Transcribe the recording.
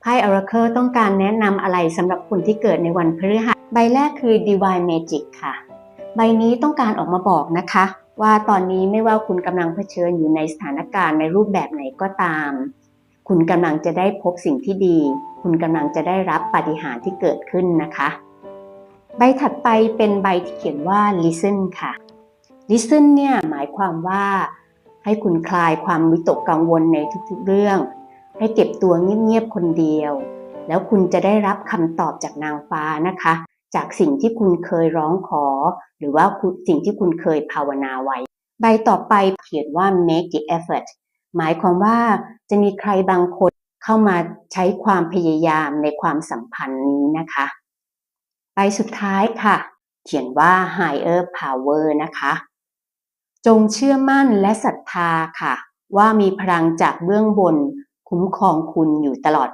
ไพ่ Oracle ต้องการแนะนำอะไรสำหรับคนที่เกิดในวันพฤหัส ใบแรกคือ Divine Magic ค่ะ ใบนี้ต้องการออกมาบอกนะคะ ว่าตอนนี้ไม่ว่าคุณกำลังเผชิญอยู่ในสถานการณ์ในรูปแบบไหนก็ตาม คุณกำลังจะได้พบสิ่งที่ดี คุณกำลังจะได้รับปาฏิหาริย์ที่เกิดขึ้นนะคะ ใบถัดไปเป็นใบที่เขียนว่า listen ค่ะ listen เนี่ยหมายความว่าให้คุณคลายความวิตกกังวลในทุกๆเรื่อง ให้เก็บตัวเงียบๆคนเดียว แล้วคุณจะได้รับคำตอบจากนางฟ้านะคะ จากสิ่งที่คุณเคยร้องขอ หรือว่าสิ่งที่คุณเคยภาวนาไว้ ใบต่อไปเขียนว่า make the effort หมายความว่าจะมีใครบางคนเข้ามาใช้ความพยายามในความสัมพันธ์นี้นะคะใบสุดท้ายค่ะ เขียนว่า higher power นะคะ จงเชื่อมั่นและศรัทธาค่ะ ว่ามีพลังจากเบื้องบน คุ้มครองคุณอยู่ตลอด